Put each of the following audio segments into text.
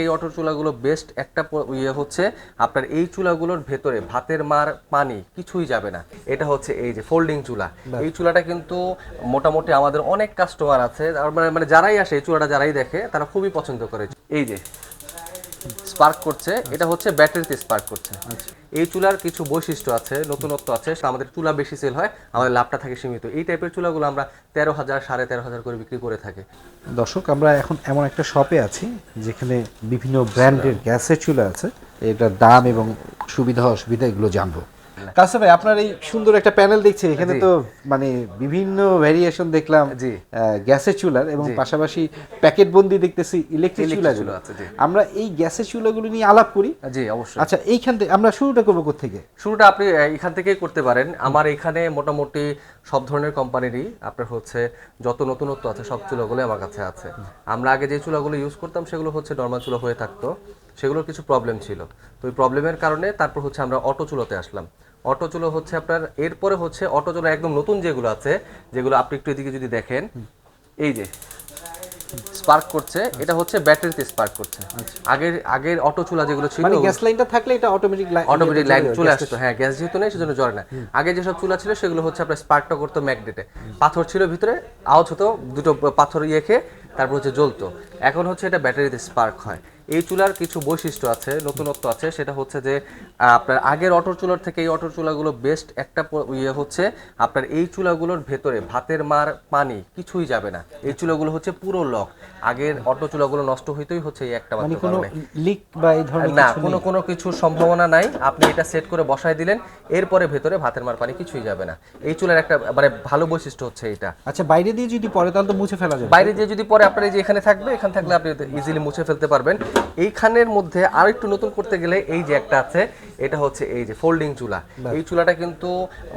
এই auto চুলাগুলো best একটা ইয়ে হচ্ছে আপনার এই চুলাগুলোর ভেতরে ভাতের মার পানি কিছুই যাবে না। এটা হচ্ছে এই যে ফোল্ডিং চুলা। এই চুলাটা কিন্তু মোটামুটি আমাদের অনেক কাস্টমার আছে মানে মানে যারাই আসে এই চুলাটা যারাই দেখে তারা খুবই পছন্দ করে। এই যে স্পার্ক করছে এটা হচ্ছে ব্যাটারিতে স্পার্ক করছে। এই চুলার কিছু বৈশিষ্ট্য আছে নতুনত্ব আছে আমাদের চুলা বেশি সেল হয় আমাদের লাভটা থাকে সীমিত। এই টাইপের চুলাগুলো আমরা তেরো হাজার সাড়ে তেরো হাজার করে বিক্রি করে থাকি। দর্শক আমরা এখন এমন একটা শপে আছি যেখানে বিভিন্ন ব্র্যান্ডের গ্যাসের চুলা আছে। এটার দাম এবং সুবিধা অসুবিধা এগুলো জানব। কাসে ভাই আপনার এই সুন্দর একটা প্যানেল দেখছি এখানে। তো মানে বিভিন্ন ভ্যারিয়েশন দেখলাম জি। গ্যাসের চুলার এবং পাশাপাশি প্যাকেট বন্দি দেখতেছি ইলেকট্রিক চুলাগুলো চুলা। আমরা এই গ্যাসের চুলাগুলো নিয়ে আলাপ করি। জি অবশ্যই। আচ্ছা এইখান থেকে আমরা শুরুটা করব থেকে শুরুটা আপনি এখান থেকেই করতে পারেন। আমার এখানে মোটামুটি সব ধরনের কোম্পানিরই আপনার হচ্ছে যত নতুনত্ব আছে সব চুলাগুলো আমার কাছে আছে। আমরা আগে যে চুলাগুলো ইউজ করতাম সেগুলো হচ্ছে নর্মাল চুলা হয়ে থাকতো। সেগুলোর কিছু প্রবলেম ছিল। তো ওই প্রবলেমের কারণে তারপর হচ্ছে আমরা অটো চুলোতে আসলাম। অটো চুলো হচ্ছে আপনার এরপরে হচ্ছে অটো চুলো একদম নতুন যেগুলো আছে যেগুলো আপনি একটু এদিকে যদি দেখেন এই যে স্পার্ক করছে এটা হচ্ছে ব্যাটারিতে স্পার্ক করছে। আগের আগের অটো চুলা যেগুলো ছিল মানে গ্যাস লাইনটা থাকলে এটা অটোমেটিক লাইন অটোমেটিক লাইন চলে আসতো। হ্যাঁ গ্যাস যেহেতু নেই সেজন্য জ্বলে না। আগে যেসব চুলা ছিল সেগুলো হচ্ছে আপনার স্পার্কটা করতো ম্যাগনেটে পাথর ছিল ভিতরে আওয়াজ হতো দুটো পাথর ইয়ে খেয়ে তারপর হচ্ছে জ্বলতো। এখন হচ্ছে এটা ব্যাটারিতে স্পার্ক হয়। এই চুলার কিছু বৈশিষ্ট্য আছে নতুনত্ব আছে। সেটা হচ্ছে যে আপনার আগের অটো চুলার থেকে এই অটো চুলাগুলো বেস্ট একটা ইয়ে হচ্ছে আপনার এই চুলাগুলোর ভেতরে ভাতের মার পানি কিছুই যাবে না। এই চুলাগুলো হচ্ছে পুরো লক। আগের অটো চুলাগুলো নষ্ট হইতেই হচ্ছে এই একটা মানে মাত্র কারণে। লিক বা এই ধরনের না কোনো কোনো কিছু সম্ভাবনা নাই। আপনি এটা সেট করে বসায় দিলেন এরপরে ভেতরে ভাতের মার পানি কিছুই যাবে না। এই চুলার একটা মানে ভালো বৈশিষ্ট্য হচ্ছে এটা। আচ্ছা বাইরে দিয়ে যদি পরে তাহলে তো মুছে ফেলা যাবে। বাইরে দিয়ে যদি পরে আপনার এই যে এখানে থাকবে এখানে থাকলে আপনি ইজিলি মুছে ফেলতে পারবেন। এইখানের মধ্যে আর একটু নতুন করতে গেলে এই যে একটা আছে এটা হচ্ছে এই যে ফোল্ডিং চুলা। এই চুলাটা কিন্তু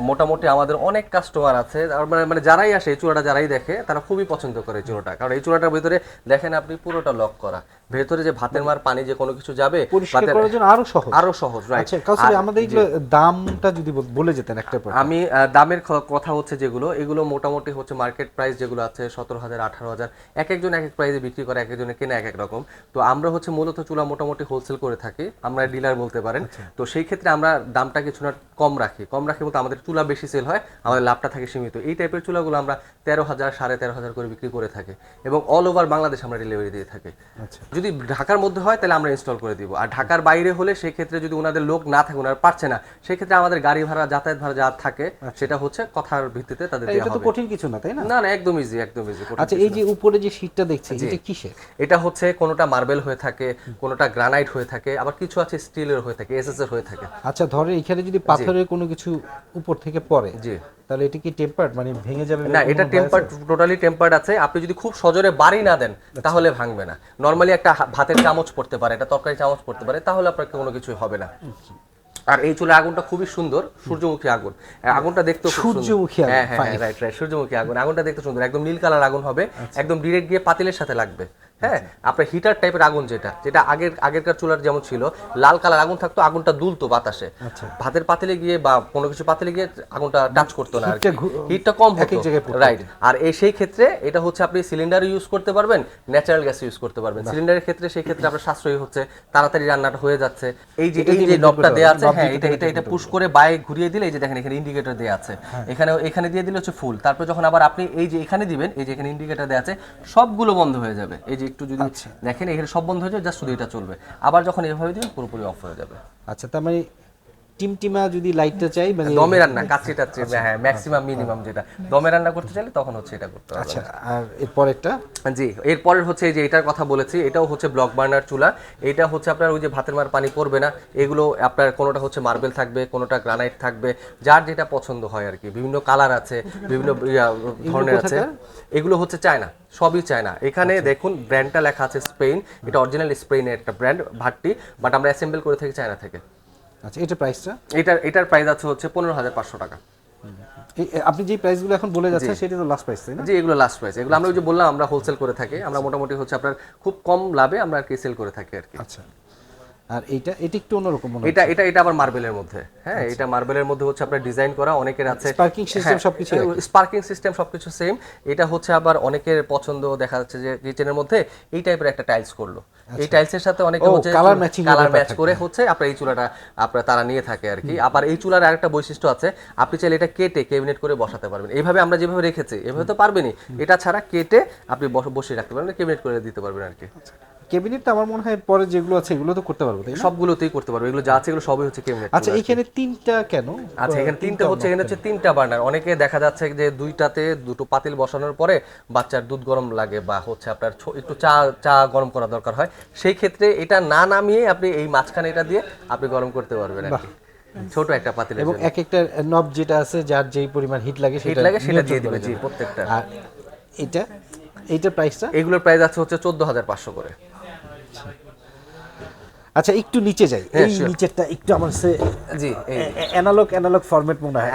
মোটামুটি আমাদের অনেক কাস্টমার আছে মানে মানে যারাই আসে এই চুলাটা যারাই দেখে তারা খুবই পছন্দ করে এই চুলাটা। কারণ এই চুলাটার ভিতরে দেখেন আপনি পুরোটা লক করা। ভেতরে যে ভাতের মার পানি যে কোনো কিছু যাবে পরিষ্কার করার জন্য আরও সহজ। আরও সহজ রাইট আচ্ছা আমাদের এগুলো দামটা যদি বলে যেতেন একটা আমি দামের কথা হচ্ছে যেগুলো এগুলো মোটামুটি হচ্ছে মার্কেট প্রাইস যেগুলো আছে সতেরো হাজার আঠারো হাজার এক একজন এক এক প্রাইসে বিক্রি করে এক একজনের কেনা এক এক রকম। তো আমরা হচ্ছে মূলত চুলা মোটামুটি হোলসেল করে থাকি আমরা ডিলার বলতে পারেন। তো সেই ক্ষেত্রে আমরা দামটা কিছুটা কম রাখি। কম রাখি বলতে আমাদের চুলা বেশি সেল হয় আমাদের লাভটা থাকে সীমিত। এই টাইপের চুলাগুলো আমরা তেরো হাজার সাড়ে তেরো হাজার করে বিক্রি করে থাকি এবং অল ওভার বাংলাদেশ আমরা ডেলিভারি দিয়ে থাকি। আচ্ছা। যদি ঢাকার মধ্যে হয় তাহলে আমরা ইনস্টল করে দিব। আর ঢাকার বাইরে হলে সেই ক্ষেত্রে যদি ওনাদের লোক না থাকে ওনারা পারছে না সেই ক্ষেত্রে আমাদের গাড়ি ভাড়া যাতায়াত ভাড়া যা থাকে সেটা হচ্ছে কথার ভিত্তিতে তাদের এটা তো কঠিন কিছু না তাই না? না না একদম ইজি একদম ইজি আচ্ছা এই যে উপরে যে শীটটা দেখছি এটা কিসের? এটা হচ্ছে কোনোটা মার্বেল হয়ে থাকে কোনোটা গ্রানাইট হয়ে থাকে আবার কিছু আছে স্টিলের হয়ে থাকে এসএস এর হয়ে থাকে। আচ্ছা ধরে এখানে যদি পাথরের কোনো কিছু উপর থেকে পড়ে জি। তাহলে এটা কি টেম্পার্ড মানে ভেঙে যাবে না এটা টেম্পার্ড টোটালি টেম্পার্ড আছে? আপনি যদি খুব সজোরে বাড়ি না দেন তাহলে ভাঙবে না। নর্মালি একটা ভাতের চামচ পড়তে পারে এটা তরকারি চামচ পড়তে পারে তাহলে আপনার কোনো কিছু হবে না। আর এই চুলের আগুনটা খুবই সুন্দর সূর্যমুখী আগুন। আগুনটা দেখতে সূর্যমুখী হ্যাঁ হ্যাঁ রাইট রাইট সূর্যমুখী আগুন। আগুনটা দেখতে সুন্দর একদম নীল কালার আগুন হবে আচ্ছা। একদম ডিরেক্ট গিয়ে পাতিলের সাথে লাগবে। হ্যাঁ আপনার হিটার টাইপের আগুন যেটা যেটা আগের আগেরকার চুলার যেমন ছিল লাল কালার আগুন থাকতো আগুনটা দুলতো বাতাসে। আচ্ছা। ভাতের পাতিলে গিয়ে বা কোনো কিছু পাতিলে গিয়ে আগুনটা টাচ করতো না হিটটা কম হতো। রাইট আর এই সেই ক্ষেত্রে এটা হচ্ছে আপনি সিলিন্ডার ইউজ করতে পারবেন ন্যাচারাল গ্যাস ইউজ করতে পারবেন। সিলিন্ডারের ক্ষেত্রে সেই ক্ষেত্রে আপনার সাশ্রয়ী হচ্ছে তাড়াতাড়ি রান্নাটা হয়ে যাচ্ছে। এই যে এই যে নবটা দেওয়া আছে হ্যাঁ এটা এটা এটা পুশ করে বাইরে ঘুরিয়ে দিলে এই যে দেখেন এখানে ইন্ডিকেটর দেওয়া আছে। হ্যাঁ। এখানে এখানে দিয়ে দিলে হচ্ছে ফুল তারপর যখন আবার আপনি এই যে এখানে দিবেন এই যে এখানে ইন্ডিকেটর দেওয়া আছে সবগুলো বন্ধ হয়ে যাবে। এই যে একটু যদি আচ্ছা। দেখেন এখানে সব বন্ধ হয়ে যায় জাস্ট শুধু এটা চলবে আবার যখন এভাবে দিবেন পুরোপুরি অফ হয়ে যাবে আচ্ছা তার মানে টিমটিমা যদি লাইটটা চাই মানে দমে রান্না কাচ্চি টাচ্চি হ্যাঁ ম্যাক্সিমাম মিনিমাম যেটা। দমে রান্না করতে চাইলে তখন হচ্ছে এটা করতে হবে। আচ্ছা আর এরপর একটা জি এরপরের হচ্ছে এই যে এটার কথা বলেছি এটাও হচ্ছে ব্লক বার্নার চুলা। এটা হচ্ছে আপনার ওই যে ভাতের মার পানি পড়বে না এগুলো আপনার কোনোটা হচ্ছে মার্বেল থাকবে কোনোটা গ্রানাইট থাকবে যার যেটা পছন্দ হয় আর কি। বিভিন্ন কালার আছে বিভিন্ন ধরনের আছে। এগুলো হচ্ছে চায়না সবই চায়না। এখানে দেখুন ব্র্যান্ডটা লেখা আছে স্পেন এটা অরিজিনাল স্পেনের একটা ব্র্যান্ড ভাটটি বাট আমরা অ্যাসেম্বল করে থাকি চায়না থেকে। আচ্ছা এটা প্রাইসটা এটা এটার প্রাইস আছে হচ্ছে পনেরো হাজার পাঁচশো টাকা। আপনি যে প্রাইসগুলো এখন বলে যাচ্ছেন সেটা তো লাস্ট প্রাইস তাই না? জি এগুলো লাস্ট প্রাইস এগুলো আমরা ওই যে বললাম আমরা হোলসেল করে থাকি আমরা মোটামুটি হচ্ছে আপনার খুব কম লাভে আমরা আর কি সেল করে থাকি আর কি। আচ্ছা। আর এইটা এটা একটু অন্যরকম মনে এটা এটা এটা আবার মার্বেলের মধ্যে। হ্যাঁ এটা মার্বেলের মধ্যে হচ্ছে আপনার ডিজাইন করা অনেকের আছে। Sparking system সবকিছু স্পার্কিং সিস্টেম সবকিছু সেম এটা হচ্ছে আবার অনেকের পছন্দ দেখা যাচ্ছে যে কিচেনের মধ্যে এই টাইপের একটা টাইলস করল। এই টাইলসের সাথে অনেকে হচ্ছে matching এর কালার ম্যাচ করে হচ্ছে আপনার এই চুলাটা আপনার তারা নিয়ে থাকে আর কি। আবার এই চুলার আরেকটা বৈশিষ্ট্য আছে আপনি চাইলে এটা কেটে ক্যাবিনেট করে বসাতে পারবেন। এইভাবে আমরা যেভাবে রেখেছি এভাবে তো পারবেনই। এটা ছাড়া কেটে আপনি বস- বসিয়ে রাখতে পারবেন ক্যাবিনেট করে দিতে পারবেন আর কি। ক্যাবিনেট তো আমার মনে হয় পরে যেগুলো আছে এগুলো তো করতে পারব তাই সবগুলোতেই করতে পারবে। এগুলো যা আছে এগুলো সবই হচ্ছে ক্যাবিনেট আচ্ছা এইখানে তিনটা কেন? আচ্ছা এখানে তিনটা হচ্ছে এখানে হচ্ছে তিনটা বার্নার অনেকে দেখা যাচ্ছে যে দুইটাতে দুটো পাতিল বসানোর পরে বাচ্চার দুধ গরম লাগে বা হচ্ছে আপনার একটু চা চা গরম করা দরকার হয়। সেই ক্ষেত্রে এটা না নামিয়ে আপনি এই মাঝখানে এটা দিয়ে আপনি গরম করতে পারবেন আর কি। ছোট একটা পাতিল এবং এক একটা নব যেটা আছে যার যেই পরিমাণ হিট লাগে সেটা লাগে সেটা দিয়ে দিবে জি প্রত্যেকটা। আর এটা এইটার প্রাইসটা এগুলোর প্রাইস আছে হচ্ছে চোদ্দ হাজার পাঁচশো করে। আচ্ছা একটু নিচে যাই। হ্যাঁ, এই নিচেরটা একটু আমার সে জি অ্যানালগ অ্যানালগ ফরম্যাট মনে হয়।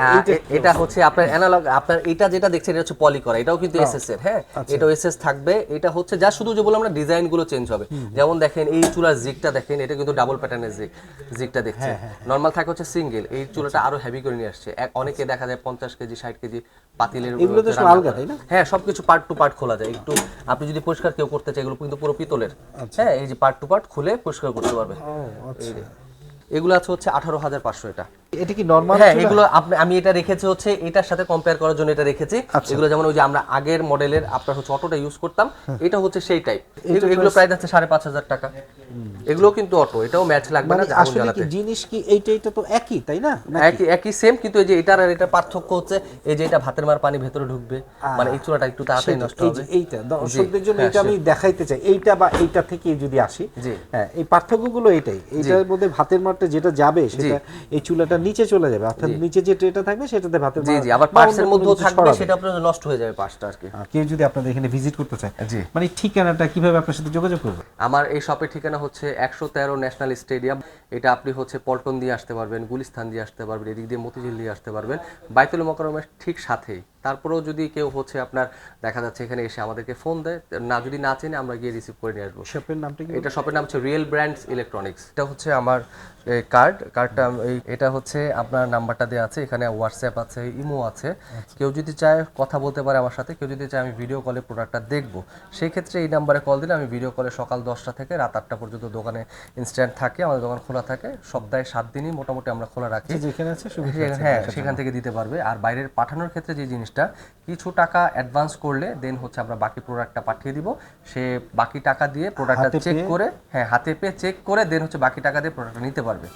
এটা হচ্ছে আপনার অ্যানালগ আপনার এটা যেটা দেখছেন এটা হচ্ছে পলি করা এটাও কিন্তু এসএস এর হ্যাঁ? আচ্ছা। এটাও এসএস থাকবে এটা হচ্ছে যা শুধু যে বললাম না ডিজাইনগুলো চেঞ্জ হবে। যেমন দেখেন এই চুলার জিগটা দেখেন এটা কিন্তু ডাবল প্যাটার্নের জিগ জিগটা দেখছেন নর্মাল থাকে হচ্ছে সিঙ্গেল এই চুলাটা আরও হেভি করে নিয়ে আসছে। অনেকে দেখা যায় পঞ্চাশ কেজি ষাট কেজি পাতিলের এগুলো তো আলগা, তাই না? হ্যাঁ সবকিছু পার্ট টু পার্ট খোলা যায়। একটু আপনি যদি পরিষ্কার কেউ করতে চাই এগুলো কিন্তু পুরো পিতলের। আচ্ছা। হ্যাঁ এই যে পার্ট টু পার্ট খুলে পরিষ্কার করতে পারবে এই যে। এগুলো আছে হচ্ছে আঠারো হাজার পাঁচশো এটা এটা কি নরমাল হ্যাঁ এগুলো আপনি আমি এটা রেখেছি হচ্ছে এটার সাথে কম্পেয়ার করার জন্য এটা রেখেছি। আচ্ছা। এগুলো যেমন ওই যে আমরা আগের মডেলের আপনার হচ্ছে অটোটা ইউজ করতাম হ্যাঁ। এটা হচ্ছে সেই টাইপ এগুলো প্রাইস আছে সাড়ে পাঁচ হাজার টাকা। এগুলো কিন্তু অটো এটাও ম্যাচ লাগবে মানে না আসলে কি জিনিস কি এইটা এইটা তো একই তাই না? একই একই সেম কিন্তু এই যে এটার আর এটার পার্থক্য হচ্ছে এই যে এটা ভাতের মার পানি ভেতরে ঢুকবে মানে এই চুলাটা একটু তাড়াতাড়ি নষ্ট হবে। এইটা দর্শকদের জন্য হ্যাঁ, এটা আমি দেখাইতে চাই এইটা বা এইটা থেকে যদি আসি হ্যাঁ এই পার্থক্যগুলো এটাই এইটার মধ্যে ভাতের মারটা যেটা যাবে সেটা এই চুলাটা নিচে চলে যাবে অর্থাৎ নিচে যে ট্রেটা থাকবে সেটাতে ভাতের জি জি আবার অন্য মধ্যেও থাকবে সেটা আপনার নষ্ট হয়ে যাবে পার্টসটা আর কি। কেউ যদি আপনাদের এখানে ভিজিট করতে চায় জি। মানে ঠিকানাটা কীভাবে আপনার সাথে যোগাযোগ করবে? আমার এই শপের ঠিকানা হচ্ছে একশো তেরো ন্যাশনাল স্টেডিয়াম। এটা আপনি হচ্ছে পল্টন দিয়ে আসতে পারবেন গুলিস্তান দিয়ে আসতে পারবেন এদিক দিয়ে মতিঝিল দিয়ে আসতে পারবেন। বাইতুল মকরমের ঠিক সাথেই। তারপরেও যদি কেউ হচ্ছে আপনার দেখা যাচ্ছে এখানে এসে আমাদেরকে ফোন দেয় না যদি না চেনে আমরা গিয়ে রিসিভ করে নিয়ে আসব। শপের নামটা কি? এটা শপের নাম হচ্ছে রিয়েল ব্র্যান্ডস ইলেকট্রনিক্স এটা হচ্ছে আমার কার্ড কার্ডটা এই এটা হচ্ছে আপনার নাম্বারটা দেওয়া আছে এখানে হোয়াটসঅ্যাপ আছে ইমো আছে। কেউ যদি চায় কথা বলতে পারে আমার সাথে কেউ যদি চায় আমি ভিডিও কলে প্রোডাক্টটা দেখব সেই ক্ষেত্রে এই নাম্বারে কল দিলে আমি ভিডিও কলে সকাল দশটা থেকে রাত আটটা পর্যন্ত দোকানে ইনস্ট্যান্ট থাকে আমাদের দোকান খোলা থাকে। সপ্তাহে সাত দিনই মোটামুটি আমরা খোলা রাখি। যেখানে আছে হ্যাঁ সেখান থেকে দিতে পারবে। আর বাইরের পাঠানোর ক্ষেত্রে যে জিনিসটা কিছু টাকা অ্যাডভান্স করলে দেন হচ্ছে আমরা বাকি প্রোডাক্টটা পাঠিয়ে দিব। সে বাকি টাকা দিয়ে প্রোডাক্টটা চেক করে হ্যাঁ হাতে পেয়ে চেক করে দেন হচ্ছে বাকি টাকা দিয়ে প্রোডাক্টটা নিতে পারবে।